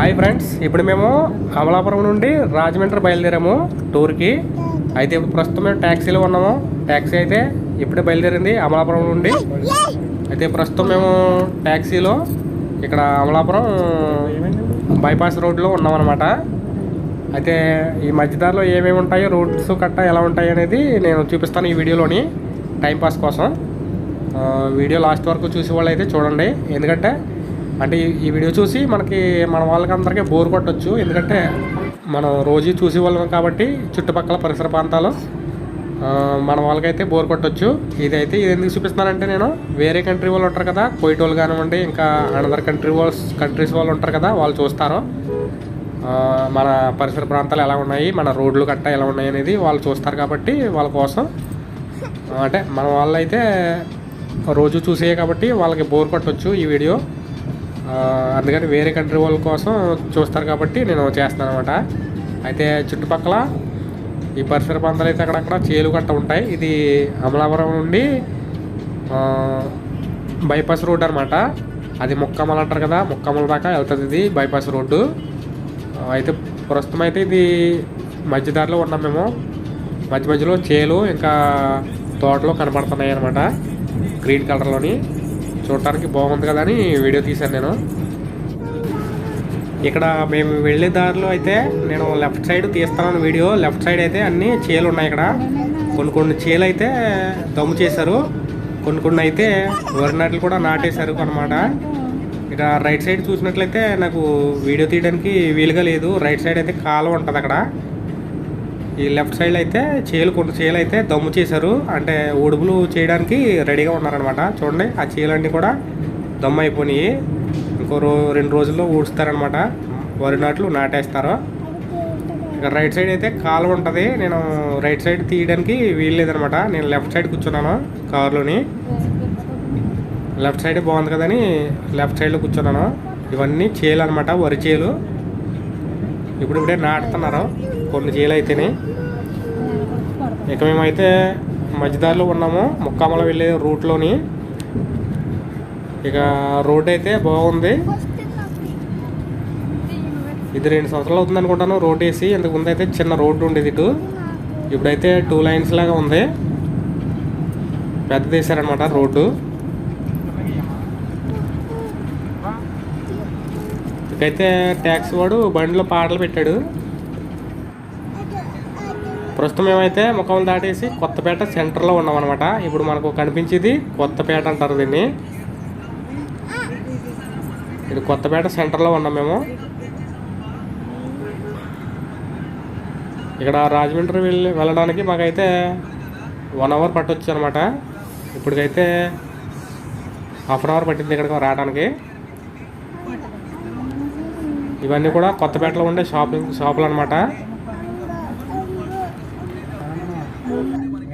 Hi friends ఇప్పుడు మేము అమలాపురం నుండి రాజమండ్రి బయలుదేరాము టూర్కి. అయితే ప్రస్తుతం మేము ట్యాక్సీలో ఉన్నాము. ట్యాక్సీ అయితే ఇప్పుడే బయలుదేరింది అమలాపురం నుండి. అయితే ప్రస్తుతం మేము ట్యాక్సీలో ఇక్కడ అమలాపురం బైపాస్ రోడ్లో ఉన్నామన్నమాట. అయితే ఈ మధ్యదారిలో ఏమేమి ఉంటాయో రోడ్స్ కట్ట ఎలా ఉంటాయి అనేది నేను చూపిస్తాను ఈ వీడియోలోని టైంపాస్ కోసం. వీడియో లాస్ట్ వరకు చూసే వాళ్ళు అయితే చూడండి. ఎందుకంటే అంటే ఈ- వీడియో చూసి మనకి మన వాళ్ళకందరికీ బోర్ కొట్టచ్చు. ఎందుకంటే మనం రోజు చూసే వాళ్ళం కాబట్టి చుట్టుపక్కల పరిసర ప్రాంతాలు మన వాళ్ళకైతే బోర్ కొట్టచ్చు. ఇదైతే ఇది ఎందుకు చూపిస్తున్నానంటే నేను వేరే కంట్రీ వాళ్ళు ఉంటారు కదా కోయిట్ వాళ్ళు కానివ్వండి ఇంకా అనదర్ కంట్రీ వాళ్ళస్ కంట్రీస్ వాళ్ళు ఉంటారు కదా వాళ్ళు చూస్తారు. మన పరిసర ప్రాంతాలు ఎలా ఉన్నాయి మన రోడ్లు గట్ట ఎలా ఉన్నాయి అనేది వాళ్ళు చూస్తారు కాబట్టి వాళ్ళ కోసం. అంటే మన వాళ్ళు అయితే రోజు చూసే కాబట్టి వాళ్ళకి బోర్ కొట్టచ్చు ఈ వీడియో. అందుకని వేరే కంట్రీ వాళ్ళ కోసం చూస్తారు కాబట్టి నేను చేస్తాను అనమాట అయితే చుట్టుపక్కల ఈ పరిసర ప్రాంతాలు అయితే అక్కడక్కడ చేలు గట్ట ఉంటాయి. ఇది అమలాపురం నుండి బైపాస్ రోడ్ అనమాట అది ముక్కమల అంటారు కదా ముక్కమల దాకా వెళ్తుంది ఇది బైపాస్ రోడ్డు. అయితే ప్రస్తుతం అయితే ఇది మధ్యదారిలో ఉన్నాం మేము. మధ్య మధ్యలో చేలు ఇంకా తోటలు కనపడుతున్నాయి అనమాట గ్రీన్ కలర్లోని. చూడటానికి బాగుంది కదా అని వీడియో తీశాను నేను. ఇక్కడ మేము వెళ్ళే దారిలో అయితే నేను లెఫ్ట్ సైడ్ తీస్తాను వీడియో లెఫ్ట్ సైడ్ అయితే అన్ని చేలు ఉన్నాయి ఇక్కడ. కొన్ని కొన్ని చేలు అయితే దమ్ము చేశారు. కొన్ని కొన్ని అయితే వరి నాట్లు కూడా నాటేశారు అనమాట ఇక రైట్ సైడ్ చూసినట్లయితే నాకు వీడియో తీయడానికి వీలుగా లేదు. రైట్ సైడ్ అయితే కాలువ ఉంటుంది అక్కడ. ఈ లెఫ్ట్ సైడ్ అయితే చేలు కొన్ని చీలు అయితే దమ్ము చేశారు. అంటే ఉడుపులు చేయడానికి రెడీగా ఉన్నారనమాట చూడండి ఆ చీలన్నీ కూడా దమ్ము అయిపోయినాయి ఇంకో రో రెండు రోజుల్లో ఊడుస్తారనమాట వరి నాట్లు నాటేస్తారు. ఇక రైట్ సైడ్ అయితే కాలువ ఉంటుంది. నేను రైట్ సైడ్ తీయడానికి వీల్లేదనమాట నేను లెఫ్ట్ సైడ్ కూర్చున్నాను కారులోని. లెఫ్ట్ సైడ్ బాగుంది కదని లెఫ్ట్ సైడ్లో కూర్చున్నాను. ఇవన్నీ చేలు అనమాట వరి చేలు. ఇప్పుడు ఇప్పుడే నాటుతున్నారు. కొన్ని చేలు అయితేనే. ఇక మేమైతే మధ్యదారిలో ఉన్నాము. ముక్కామల వెళ్ళే రూట్లోని. ఇక రోడ్ అయితే బాగుంది. ఇది రెండు సంవత్సరాలు అవుతుంది అనుకుంటాను రోడ్ వేసి. ఇంతకు ముందు అయితే చిన్న రోడ్డు ఉండేది ఇటు. ఇప్పుడైతే టూ లైన్స్ లాగా ఉంది. పెద్దది వేసారనమాట రోడ్డు. ఇకైతే ట్యాక్సీ వాడు బండిలో పాటలు పెట్టాడు. ప్రస్తుతం ఏమైతే ముఖం దాటేసి కొత్తపేట సెంటర్లో ఉన్నామన్నమాట. ఇప్పుడు మనకు కనిపించేది కొత్తపేట అంటారు దీన్ని. ఇది కొత్తపేట సెంటర్లో ఉన్నాం మేము. ఇక్కడ రాజమండ్రి వెళ్ళి వెళ్ళడానికి మాకైతే వన్ అవర్ పట్టొచ్చు అనమాట ఇప్పటికైతే హాఫ్ అన్ అవర్ పట్టింది ఇక్కడికి రావడానికి. ఇవన్నీ కూడా కొత్తపేటలో ఉండే షాపింగ్ షాపులు అనమాట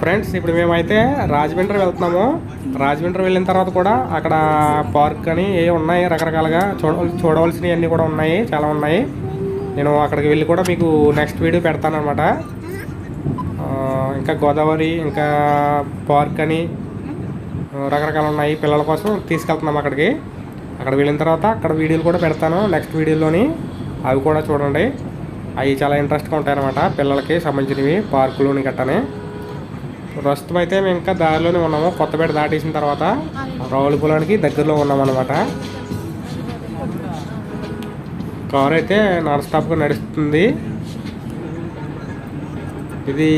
ఫ్రెండ్స్ ఇప్పుడు మేమైతే రాజమండ్రి వెళ్తున్నాము. రాజమండ్రి వెళ్ళిన తర్వాత కూడా అక్కడ పార్క్ అని ఏ ఉన్నాయి రకరకాలుగా చూడ చూడవలసినవి అన్నీ కూడా ఉన్నాయి చాలా ఉన్నాయి. నేను అక్కడికి వెళ్ళి కూడా మీకు నెక్స్ట్ వీడియో పెడతానమాట ఇంకా గోదావరి ఇంకా పార్క్ అని రకరకాలు ఉన్నాయి పిల్లల కోసం తీసుకెళ్తున్నాం అక్కడికి. అక్కడ వెళ్ళిన తర్వాత అక్కడ వీడియోలు కూడా పెడతాను నెక్స్ట్ వీడియోలోని. అవి కూడా చూడండి. అవి చాలా ఇంట్రెస్ట్గా ఉంటాయన్నమాట పిల్లలకి సంబంధించినవి పార్కులోని గట్టనే. ప్రస్తుతం అయితే మేము ఇంకా దారిలోనే ఉన్నాము. కొత్తపేట దాటేసిన తర్వాత రావులపొలానికి దగ్గరలో ఉన్నాం అనమాట కారు అయితే నాన్ స్టాప్గా నడుస్తుంది. ఇది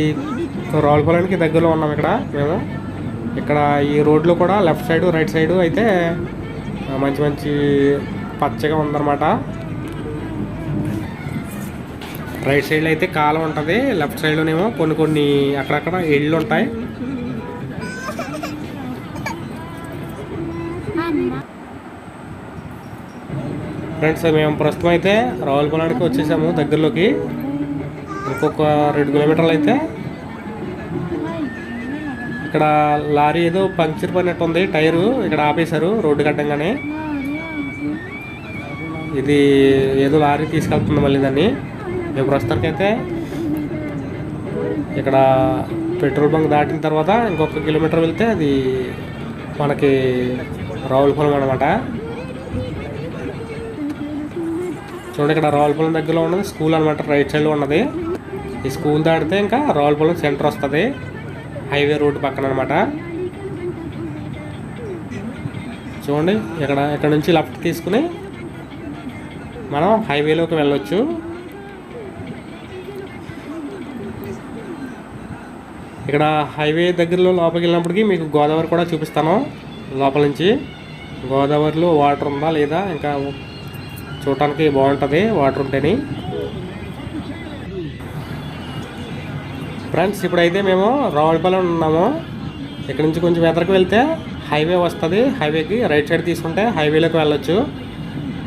రావులపొలానికి దగ్గరలో ఉన్నాం ఇక్కడ మేము. ఇక్కడ ఈ రోడ్లో కూడా లెఫ్ట్ సైడ్ రైట్ సైడ్ అయితే మంచి మంచి పచ్చగా ఉందన్నమాట. రైట్ సైడ్లో అయితే కాలం ఉంటుంది. లెఫ్ట్ సైడ్లోనేమో కొన్ని కొన్ని అక్కడక్కడ ఇళ్ళు ఉంటాయి. ఫ్రెండ్స్ మేము ప్రస్తుతం అయితే రావులపాలెంకి వచ్చేసాము దగ్గరలోకి. ఇంకొక రెండు కిలోమీటర్లు అయితే. ఇక్కడ లారీ ఏదో పంక్చర్ పడినట్టు ఉంది. టైరు ఇక్కడ ఆపేశారు రోడ్డు కట్టంగానే. ఇది ఏదో లారీ తీసుకెళ్తుంది మళ్ళీ దాన్ని. మేము ప్రస్తుతానికైతే ఇక్కడ పెట్రోల్ బంక్ దాటిన తర్వాత ఇంకొక కిలోమీటర్ వెళ్తే అది మనకి రావులపాలెం అనమాట చూడండి ఇక్కడ రావులపాలెం దగ్గరలో ఉన్నది స్కూల్ అనమాట రైట్ సైడ్లో ఉన్నది. ఈ స్కూల్ దాటితే ఇంకా రావులపాలెం సెంటర్ వస్తుంది హైవే రోడ్డు పక్కన అనమాట చూడండి ఇక్కడ ఇక్కడ నుంచి లెఫ్ట్ తీసుకుని మనం హైవేలోకి వెళ్ళొచ్చు. ఇక్కడ హైవే దగ్గరలో లోపలికి వెళ్ళినప్పటికీ మీకు గోదావరి కూడా చూపిస్తాను లోపల నుంచి. గోదావరిలో వాటర్ ఉందా లేదా? ఇంకా చూడటానికి బాగుంటుంది వాటర్ ఉంటేని. ఫ్రెండ్స్ ఇప్పుడైతే మేము రావులపాలెం ఉన్నాము. ఇక్కడ నుంచి కొంచెం ఎదరకు వెళ్తే హైవే వస్తుంది. హైవేకి రైట్ సైడ్ తీసుకుంటే హైవేలోకి వెళ్ళొచ్చు.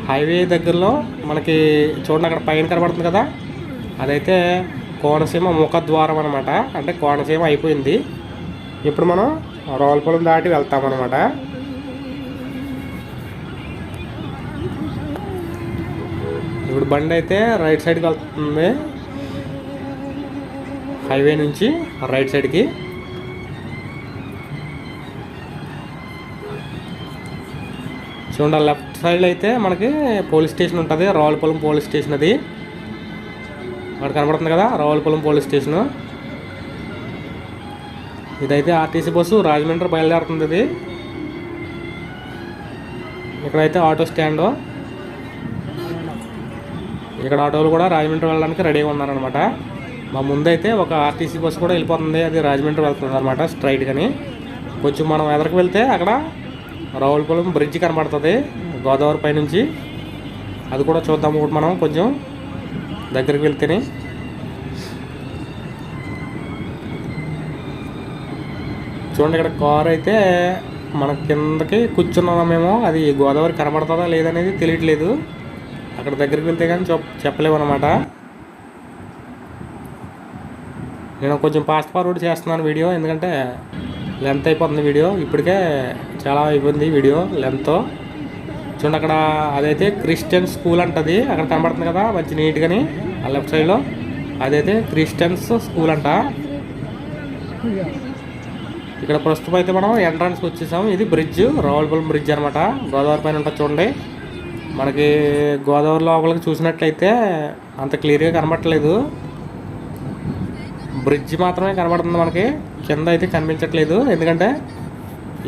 హైవే దగ్గరలో మనకి చూడండి అక్కడ పైన కనబడుతుంది కదా? అదైతే కోనసీమ ముఖద్వారం అనమాట అంటే కోనసీమ అయిపోయింది. ఇప్పుడు మనం రావులపాలెం దాటి వెళ్తామన్నమాట ఇప్పుడు బండి అయితే రైట్ సైడ్కి వెళ్తుంది. హైవే నుంచి రైట్ సైడ్కి. చూడండి లెఫ్ట్ సైడ్ అయితే మనకి పోలీస్ స్టేషన్ ఉంటుంది. రావులపాలెం పోలీస్ స్టేషన్ అది. అక్కడ కనబడుతుంది కదా రావులపాలెం పోలీస్ స్టేషను. ఇదైతే ఆర్టీసీ బస్సు రాజమండ్రి బయలుదేరుతుంది ఇది. ఇక్కడైతే ఆటో స్టాండు. ఇక్కడ ఆటోలు కూడా రాజమండ్రి వెళ్ళడానికి రెడీగా ఉన్నారనమాట మా ముందైతే ఒక ఆర్టీసీ బస్సు కూడా వెళ్ళిపోతుంది అది రాజమండ్రి వెళ్తుంది అనమాట స్ట్రైట్గాని. కొంచెం మనం ఎదరికి వెళ్తే అక్కడ రావులపాలెం బ్రిడ్జ్ కనబడుతుంది గోదావరి పైనుంచి. అది కూడా చూద్దాం ఒకటి మనం కొంచెం. దగ్గరికి వెళ్తేనే చూడండి ఇక్కడ కార్ అయితే మన కిందకి కూర్చున్నాం మేము? అది గోదావరి కనబడుతుందా లేదనేది తెలియట్లేదు. అక్కడ దగ్గరికి వెళ్తే కానీ చెప్ చెప్పలేము అనమాట నేను కొంచెం ఫాస్ట్ ఫార్వర్డ్ చేస్తున్నాను వీడియో ఎందుకంటే లెంత్ అయిపోతుంది వీడియో. ఇప్పటికే చాలా అయిపోయింది వీడియో లెంత్ చూడండి అక్కడ అదైతే క్రిస్టియన్ స్కూల్ అంటది. అక్కడ కనబడుతుంది కదా మంచి నీట్గాని ఆ లెఫ్ట్ సైడ్లో అదైతే క్రిస్టియన్స్ స్కూల్ అంట. ఇక్కడ ప్రస్తుతం అయితే మనం ఎంట్రన్స్ వచ్చేసాం ఇది బ్రిడ్జ్ రావులపాలెం బ్రిడ్జ్ అనమాట గోదావరి పైన ఉంటుంది చూడండి. మనకి గోదావరి లోపలికి చూసినట్లయితే అంత క్లియర్గా కనబడట్లేదు. బ్రిడ్జ్ మాత్రమే కనబడుతుంది మనకి. కింద అయితే కనిపించట్లేదు. ఎందుకంటే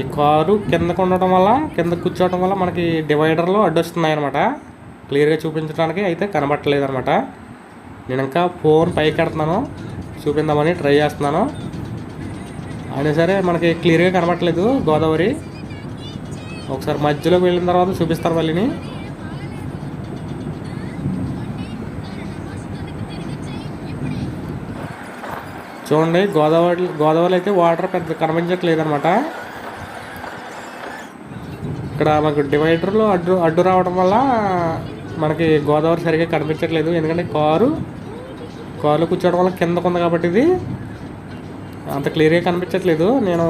ఈ కారు కిందకు ఉండటం వల్ల కింద కూర్చోవడం వల్ల మనకి డివైడర్లో అడ్డొస్తున్నాయి అనమాట క్లియర్గా చూపించడానికి అయితే కనబడట్లేదు అనమాట నేను ఇంకా ఫోన్ పైకి కడుతున్నాను చూపిందామని ట్రై చేస్తున్నాను. అయినా సరే మనకి క్లియర్గా కనబడట్లేదు గోదావరి. ఒకసారి మధ్యలోకి వెళ్ళిన తర్వాత చూపిస్తారు మళ్ళీని. చూడండి గోదావరి గోదావరి అయితే వాటర్ పెద్ద కనిపించట్లేదు అనమాట ఇక్కడ మాకు డివైడర్లో అడ్డు అడ్డు రావడం వల్ల మనకి గోదావరి సరిగ్గా కనిపించట్లేదు. ఎందుకంటే కారు కారులో కూర్చోవడం వల్ల కిందకు ఉంది కాబట్టి ఇది. అంత క్లియర్గా కనిపించట్లేదు. నేను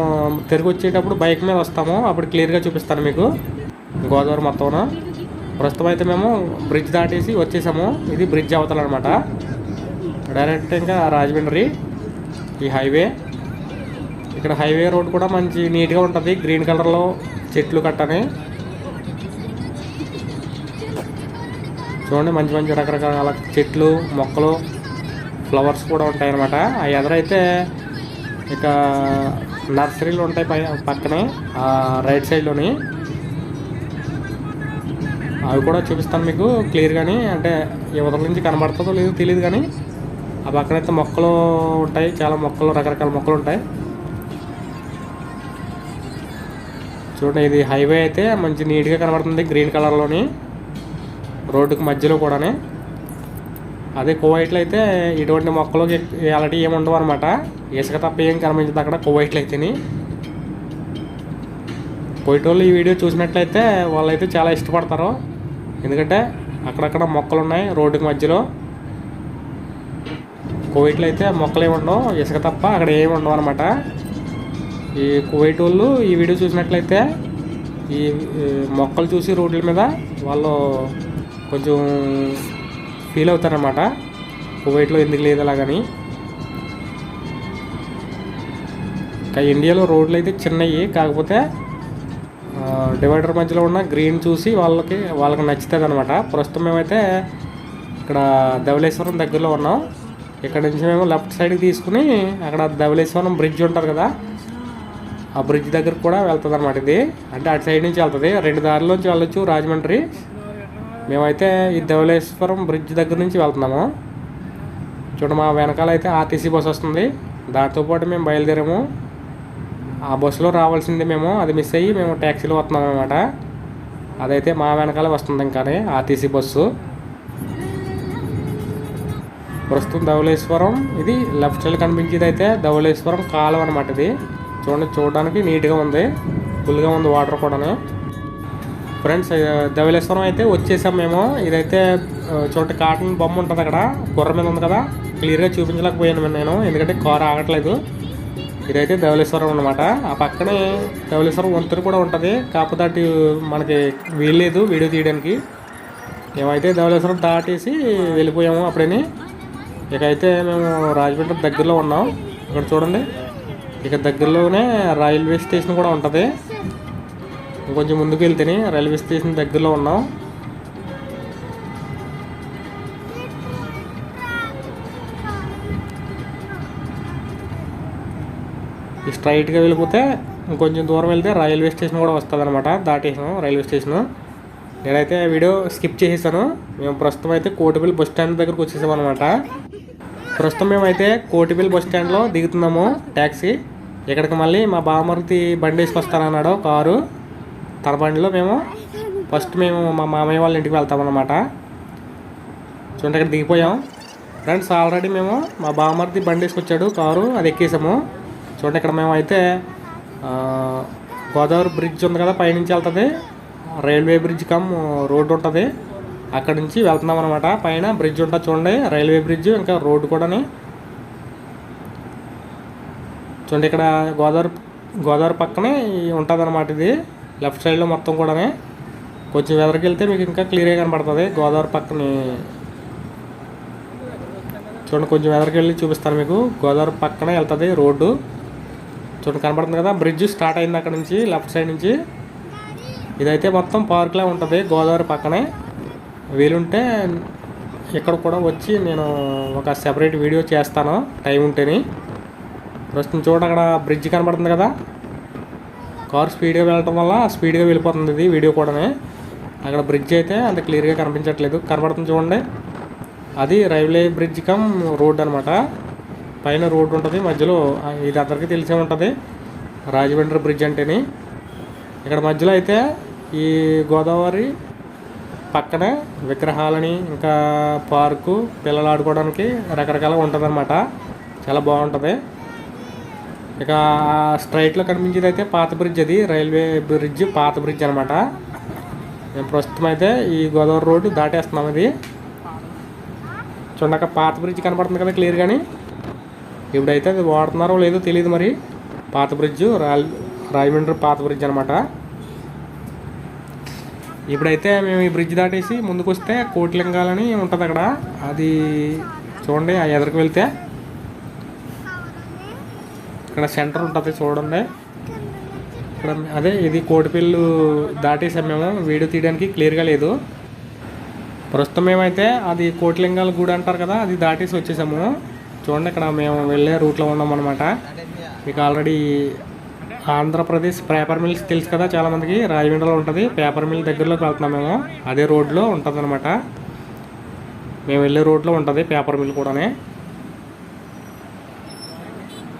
తిరిగి వచ్చేటప్పుడు బైక్ మీద వస్తాము. అప్పుడు క్లియర్గా చూపిస్తాను మీకు. గోదావరి మొత్తం ప్రస్తుతం అయితే మేము బ్రిడ్జ్ దాటేసి వచ్చేసాము. ఇది బ్రిడ్జ్ అవతల అనమాట డైరెక్ట్ ఇంకా రాజమండ్రి ఈ హైవే. ఇక్కడ హైవే రోడ్ కూడా మంచి నీట్గా ఉంటుంది. గ్రీన్ కలర్లో చెట్లు కట్టని. చూడండి మంచి మంచి రకరకాల చెట్లు మొక్కలు ఫ్లవర్స్ కూడా ఉంటాయి అన్నమాట ఆ ఎదురైతే ఇక నర్సరీలు ఉంటాయి పై పక్కనే రైట్ సైడ్లోని. అవి కూడా చూపిస్తాను మీకు క్లియర్గాని అంటే యువతల నుంచి కనబడుతుందో లేదో తెలియదు కానీ ఆ పక్కనైతే మొక్కలు ఉంటాయి చాలా మొక్కలు రకరకాల మొక్కలు ఉంటాయి. చూడండి ఇది హైవే అయితే మంచి నీట్గా కనబడుతుంది గ్రీన్ కలర్లోని. రోడ్డుకి మధ్యలో కూడానే. అదే కువైట్లో అయితే ఇటువంటి మొక్కలు అలాంటివి ఏమి ఉండవు అనమాట ఇసుక తప్ప ఏం కనిపించదు అక్కడ కువైట్లో అయితేని. పోయేటోళ్ళు ఈ వీడియో చూసినట్లయితే వాళ్ళైతే చాలా ఇష్టపడతారు. ఎందుకంటే అక్కడక్కడ మొక్కలు ఉన్నాయి రోడ్డుకి మధ్యలో. కువైట్లో అయితే మొక్కలు ఏమి ఉండవు ఇసుక తప్ప అక్కడ ఏమి ఉండవు అనమాట ఈ కువైట్ వాళ్ళు ఈ వీడియో చూసినట్లయితే ఈ మొక్కలు చూసి రోడ్ల మీద వాళ్ళు కొంచెం ఫీల్ అవుతారనమాట కువైట్లో ఎందుకు లేదు అలాగని. ఇంకా ఇండియాలో రోడ్లు అయితే చిన్నవి కాకపోతే డివైడర్ మధ్యలో ఉన్న గ్రీన్ చూసి వాళ్ళకి వాళ్ళకి నచ్చుతుంది అనమాట ప్రస్తుతం మేమైతే ఇక్కడ ధవలేశ్వరం దగ్గరలో ఉన్నాం. ఇక్కడ నుంచి మేము లెఫ్ట్ సైడ్కి తీసుకుని అక్కడ ధవలేశ్వరం బ్రిడ్జ్ ఉంటుంది కదా ఆ బ్రిడ్జ్ దగ్గరకు కూడా వెళ్తుంది అనమాట ఇది. అంటే అటు సైడ్ నుంచి వెళ్తుంది. రెండు దారిలోంచి వెళ్ళొచ్చు రాజమండ్రి. మేమైతే ఈ ధవళేశ్వరం బ్రిడ్జ్ దగ్గర నుంచి వెళ్తున్నాము. చూడ మా వెనకాల అయితే ఆర్టీసీ బస్సు వస్తుంది. దాంతోపాటు మేము బయలుదేరాము. ఆ బస్సులో రావాల్సింది మేము. అది మిస్ అయ్యి మేము ట్యాక్సీలో వస్తున్నాం అనమాట అదైతే మా వెనకాల వస్తుంది ఇంకానే ఆర్టీసీ బస్సు. ప్రస్తుతం ధవళేశ్వరం ఇది లెఫ్ట్ సైడ్ కనిపించేది అయితే ధవళేశ్వరం కాలువ అనమాట ఇది. చూడండి చూడడానికి నీట్గా ఉంది. ఫుల్గా ఉంది వాటర్ కూడా ఫ్రెండ్స్ ధవలేశ్వరం అయితే వచ్చేసాం మేము. ఇదైతే చోట చూడండి కాటన్ బొమ్మ ఉంటుంది అక్కడ. గుర్ర మీద ఉంది కదా. క్లియర్గా చూపించలేకపోయాను నేను. ఎందుకంటే కారు ఆగట్లేదు. ఇదైతే ధవలేశ్వరం అనమాట ఆ పక్కనే ధవలేశ్వరం వంతురు కూడా ఉంటుంది. కాకపోతే అటు మనకి వీల్లేదు వీడియో తీయడానికి. మేమైతే ధవళేశ్వరం దాటేసి వెళ్ళిపోయాము అప్పుడని. ఇక అయితే మేము రాజమండ్రి దగ్గరలో ఉన్నాం. ఇక్కడ చూడండి. ఇక దగ్గరలోనే రైల్వే స్టేషన్ కూడా ఉంటుంది. ఇంకొంచెం ముందుకు వెళ్తేనే రైల్వే స్టేషన్ దగ్గరలో ఉన్నాం. ఈ స్ట్రైట్గా వెళ్ళిపోతే ఇంకొంచెం దూరం వెళ్తే రైల్వే స్టేషన్ కూడా వస్తుంది అనమాట దాటేసాను రైల్వే స్టేషన్. నేనైతే వీడియో స్కిప్ చేసేసాను. మేము ప్రస్తుతం అయితే కోటిపల్లి బస్ స్టాండ్ దగ్గరకు వచ్చేసాం అనమాట ప్రస్తుతం మేమైతే కోటిపల్లి బస్ స్టాండ్లో దిగుతున్నాము ట్యాక్సీ ఇక్కడికి మళ్ళీ మా బామర్తి బండి వేసుకొస్తానన్నాడు కారు. తన బండిలో మేము ఫస్ట్ మేము మా మామయ్య వాళ్ళ ఇంటికి వెళ్తామన్నమాట చూడండి ఇక్కడ దిగిపోయాం. ఫ్రెండ్స్ ఆల్రెడీ మేము మా బామర్ది బండి వేసుకొచ్చాడు కారు అది ఎక్కేసాము. చూడండి ఇక్కడ మేము అయితే గోదావరి బ్రిడ్జ్ ఉంది కదా పైనుంచి వెళ్తుంది. రైల్వే బ్రిడ్జ్ కమ్ రోడ్డు ఉంటుంది. అక్కడ నుంచి వెళ్తున్నాం అనమాట పైన బ్రిడ్జ్ ఉంటుంది చూడండి. రైల్వే బ్రిడ్జ్ ఇంకా రోడ్డు కూడాని. చూడండి ఇక్కడ గోదావరి గోదావరి పక్కనే ఉంటుంది అనమాట ఇది లెఫ్ట్ సైడ్లో మొత్తం కూడానే. కొంచెం వెదరికి వెళ్తే మీకు ఇంకా క్లియర్గా కనపడుతుంది గోదావరి పక్కని. చూడండి కొంచెం వెదరికి వెళ్ళి చూపిస్తాను మీకు. గోదావరి పక్కనే వెళ్తుంది రోడ్డు. చూడండి కనపడుతుంది కదా. బ్రిడ్జ్ స్టార్ట్ అయింది అక్కడ నుంచి లెఫ్ట్ సైడ్ నుంచి. ఇదైతే మొత్తం పార్క్లా ఉంటుంది గోదావరి పక్కనే. వీలుంటే ఇక్కడ కూడా వచ్చి నేను ఒక సెపరేట్ వీడియో చేస్తాను. టైం ఉంటేని. ప్రస్తుతం చూడండి అక్కడ బ్రిడ్జ్ కనబడుతుంది కదా. కార్ స్పీడ్గా వెళ్ళటం వల్ల స్పీడ్గా వెళ్ళిపోతుంది ఇది వీడియో కూడానే. అక్కడ బ్రిడ్జ్ అయితే అంత క్లియర్గా కనిపించట్లేదు. కనబడుతుంది చూడండి. అది రైల్వే బ్రిడ్జ్ కమ్ రోడ్ అనమాట పైన రోడ్ ఉంటుంది మధ్యలో ఇది అందరికీ తెలిసే ఉంటుంది. రాజమండ్రి బ్రిడ్జ్ అంటేని. ఇక్కడ మధ్యలో అయితే ఈ గోదావరి పక్కన విగ్రహాలని ఇంకా పార్కు పిల్లలు ఆడుకోవడానికి రకరకాల ఉంటుందన్నమాట. చాలా బాగుంటుంది. ఇక స్ట్రైట్లో కనిపించేది అయితే పాత బ్రిడ్జ్ అది రైల్వే బ్రిడ్జ్ పాత బ్రిడ్జ్ అనమాట మేము ప్రస్తుతం అయితే ఈ గోదావరి రోడ్డు దాటేస్తున్నాం ఇది. చూడక పాత బ్రిడ్జ్ కనపడుతుంది కదా క్లియర్ కానీ ఇప్పుడైతే అది వాడుతున్నారో లేదో తెలియదు మరి. పాత బ్రిడ్జ్ రాయల్ రాజమండ్రి పాత బ్రిడ్జ్ అనమాట ఇప్పుడైతే మేము ఈ బ్రిడ్జ్ దాటేసి ముందుకు వస్తే కోటిలింగాలని ఉంటుంది అక్కడ. అది చూడండి ఆ ఎదురుకు వెళ్తే. ఇక్కడ సెంటర్ ఉంటుంది చూడండి. ఇక్కడ అదే ఇది కోటిపిల్లు దాటేసాం మేము. వీడియో తీయడానికి క్లియర్గా లేదు. ప్రస్తుతం మేమైతే అది కోటిలింగాల గుడి అంటారు కదా అది దాటేసి వచ్చేసాము. చూడండి ఇక్కడ మేము వెళ్ళే రూట్లో ఉన్నాం అనమాట మీకు ఆల్రెడీ ఆంధ్రప్రదేశ్ పేపర్ మిల్స్ తెలుసు కదా చాలామందికి? రాజమండ్రిలో ఉంటుంది. పేపర్ మిల్ దగ్గరలోకి వెళ్తున్నాం మేము. అదే రోడ్లో ఉంటుంది అనమాట మేము వెళ్ళే రోడ్లో ఉంటుంది పేపర్ మిల్ కూడానే.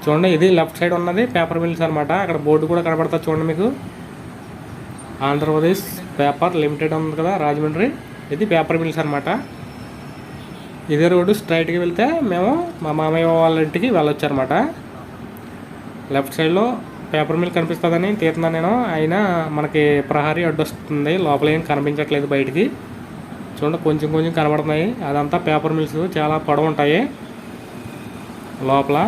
చూడండి ఇది లెఫ్ట్ సైడ్ ఉన్నది పేపర్ మిల్స్ అనమాట అక్కడ బోర్డు కూడా కనబడుతుంది చూడండి మీకు. ఆంధ్రప్రదేశ్ పేపర్ లిమిటెడ్ ఉంది కదా రాజమండ్రి. ఇది పేపర్ మిల్స్ అనమాట ఇదే రోడ్డు స్ట్రైట్గా వెళ్తే మేము మా మామయ్య వాళ్ళ ఇంటికి వెళ్ళొచ్చు అనమాట లెఫ్ట్ సైడ్లో పేపర్ మిల్ కనిపిస్తుందని తీస్తున్నాను నేను. అయినా మనకి ప్రహరీ అడ్డొస్తుంది. లోపల ఏం కనిపించట్లేదు బయటికి. చూడండి కొంచెం కొంచెం కనబడుతున్నాయి. అదంతా పేపర్ మిల్స్ చాలా పొడవు ఉంటాయి లోపల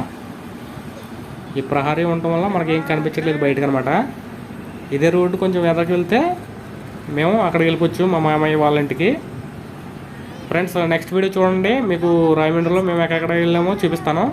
ఈ ప్రహరీ ఉండటం వల్ల మనకి ఏం కనిపించట్లేదు బయటకు అనమాట ఇదే రోడ్డు కొంచెం వెదకి వెళ్తే మేము అక్కడికి వెళ్ళిపోవచ్చు మా మామయ్య వాళ్ళ ఇంటికి. ఫ్రెండ్స్ నెక్స్ట్ వీడియో చూడండి. మీకు రాయమండ్రిలో మేము ఎక్కడెక్కడ వెళ్ళామో చూపిస్తాను.